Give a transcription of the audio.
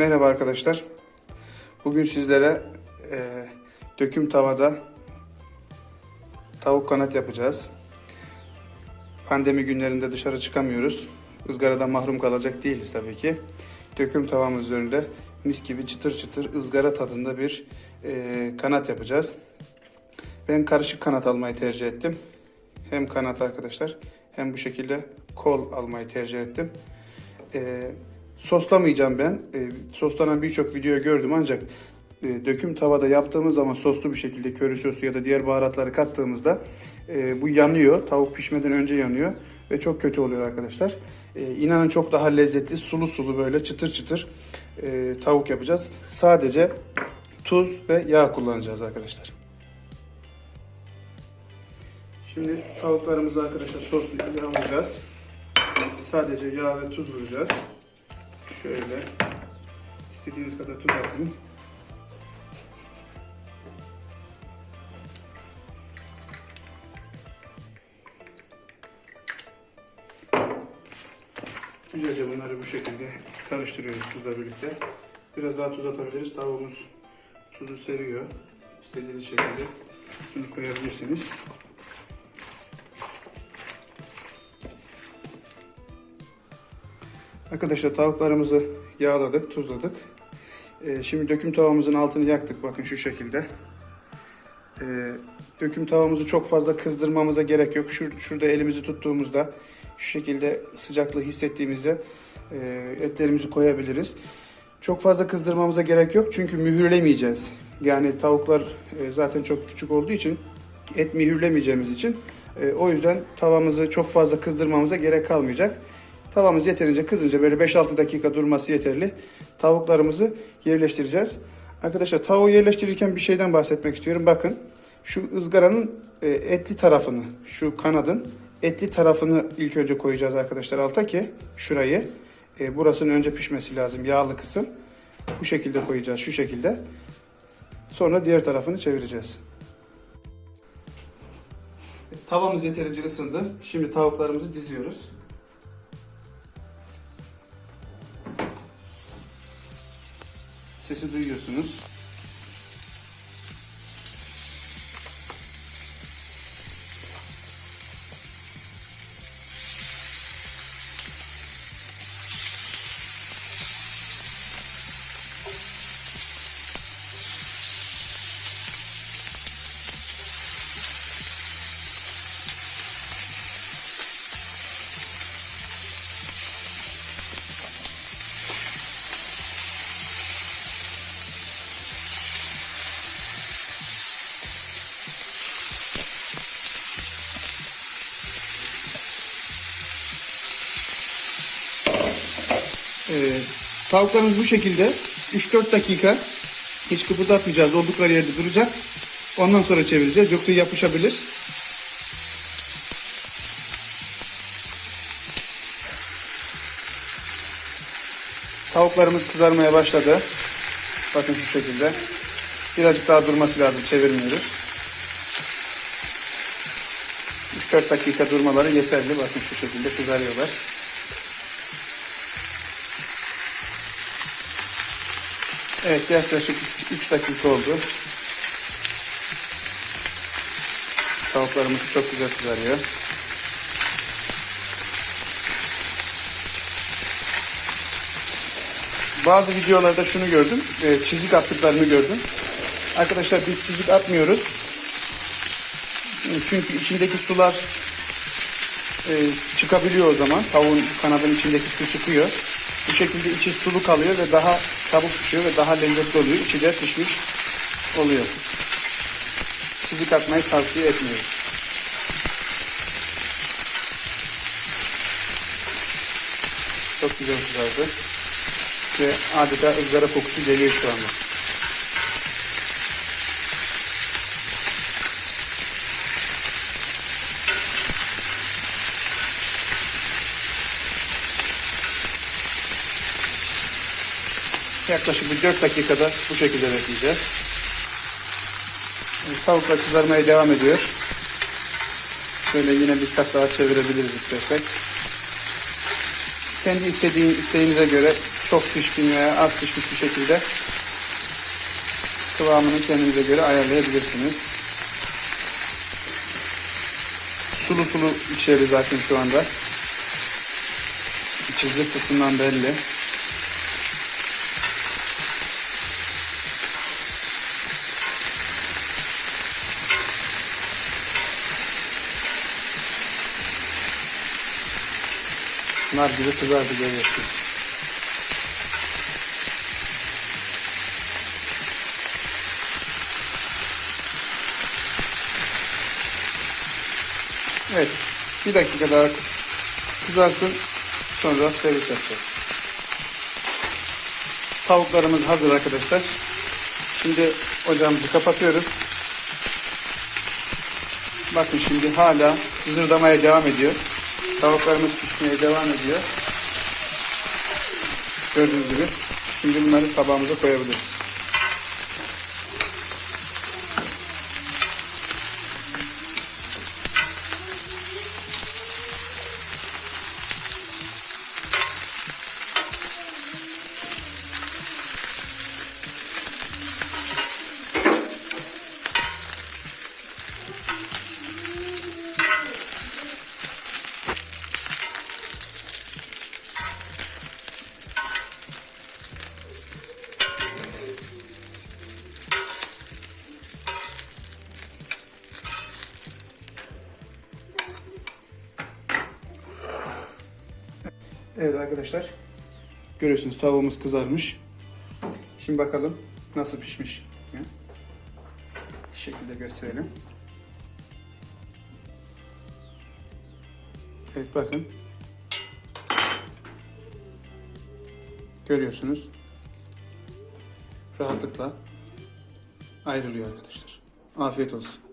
Merhaba arkadaşlar. Bugün sizlere e, döküm tavada tavuk kanat yapacağız. Pandemi günlerinde dışarı çıkamıyoruz. Izgaradan mahrum kalacak değiliz tabii ki. Döküm tavamız üzerinde mis gibi çıtır çıtır ızgara tadında bir e, kanat yapacağız. Ben karışık kanat almayı tercih ettim. Hem kanat arkadaşlar hem bu şekilde kol almayı tercih ettim. E, soslamayacağım ben. E, soslanan birçok video gördüm ancak e, döküm tavada yaptığımız zaman soslu bir şekilde köri sosu ya da diğer baharatları kattığımızda e, bu yanıyor. Tavuk pişmeden önce yanıyor ve çok kötü oluyor arkadaşlar. E, inanın çok daha lezzetli, sulu sulu böyle çıtır çıtır e, tavuk yapacağız. Sadece tuz ve yağ kullanacağız arkadaşlar. Şimdi tavuklarımızı arkadaşlar soslu yağlayacağız. Sadece yağ ve tuz vuracağız. Şöyle istediğiniz kadar tuz atın. Güzelce bunları bu şekilde karıştırıyoruz tuzla birlikte. Biraz daha tuz atabiliriz. Tavuğumuz tuzu seviyor. İstediğiniz şekilde bunu koyabilirsiniz. Arkadaşlar tavuklarımızı yağladık, tuzladık. Ee, şimdi döküm tavamızın altını yaktık bakın şu şekilde. Ee, döküm tavamızı çok fazla kızdırmamıza gerek yok. Şur, şurada elimizi tuttuğumuzda şu şekilde sıcaklığı hissettiğimizde e, etlerimizi koyabiliriz. Çok fazla kızdırmamıza gerek yok çünkü mühürlemeyeceğiz. Yani tavuklar e, zaten çok küçük olduğu için et mühürlemeyeceğimiz için e, o yüzden tavamızı çok fazla kızdırmamıza gerek kalmayacak. Tavamız yeterince kızınca böyle 5-6 dakika durması yeterli. Tavuklarımızı yerleştireceğiz. Arkadaşlar tavuğu yerleştirirken bir şeyden bahsetmek istiyorum. Bakın şu ızgaranın e, etli tarafını, şu kanadın etli tarafını ilk önce koyacağız arkadaşlar alta ki şurayı. E, burasının önce pişmesi lazım yağlı kısım. Bu şekilde koyacağız şu şekilde. Sonra diğer tarafını çevireceğiz. Tavamız yeterince ısındı. Şimdi tavuklarımızı diziyoruz. Ee, tavuklarımız bu şekilde 3-4 dakika hiç kıpırdatmayacağız. Oldukları yerde duracak. Ondan sonra çevireceğiz. Yoksa yapışabilir. Tavuklarımız kızarmaya başladı. Bakın şu şekilde. Birazcık daha durması lazım. Çevirmiyoruz. 3-4 dakika durmaları yeterli. Bakın şu şekilde kızarıyorlar. Evet yaklaşık 3 dakika oldu. Tavuklarımız çok güzel kızarıyor. Bazı videolarda şunu gördüm. e, Çizik attıklarını gördüm. Arkadaşlar biz çizik atmıyoruz. Çünkü içindeki sular e, çıkabiliyor o zaman. Tavuğun kanadının içindeki su çıkıyor. Bu şekilde içi sulu kalıyor ve daha çabuk pişiyor ve daha lezzetli oluyor. İçi de pişmiş oluyor. Çizik atmayı tavsiye etmiyorum. Çok güzel kızardı. Ve adeta ızgara kokusu geliyor şu anda. Yaklaşık bir 4 dakikada bu şekilde bekleyeceğiz. Şimdi Tavuklar kızarmaya devam ediyor. Şöyle yine bir kat daha çevirebiliriz istersek. Kendi istediğin, isteğinize göre çok pişkin veya az pişmiş bir şekilde kıvamını kendinize göre ayarlayabilirsiniz. Sulu sulu içeri zaten şu anda. İçi zıttısından belli. Nar gibi kızardı görüyorsunuz. Evet. Bir dakika daha kızarsın. Sonra servis yapacağız. Tavuklarımız hazır arkadaşlar. Şimdi ocağımızı kapatıyoruz. Bakın şimdi hala zırdamaya devam ediyor. Tavuklarımız pişmeye devam ediyor. Gördüğünüz gibi. Şimdi bunları tabağımıza koyabiliriz. Evet arkadaşlar. Görüyorsunuz tavuğumuz kızarmış. Şimdi bakalım nasıl pişmiş. Şu şekilde gösterelim. Evet bakın. Görüyorsunuz. Rahatlıkla ayrılıyor arkadaşlar. Afiyet olsun.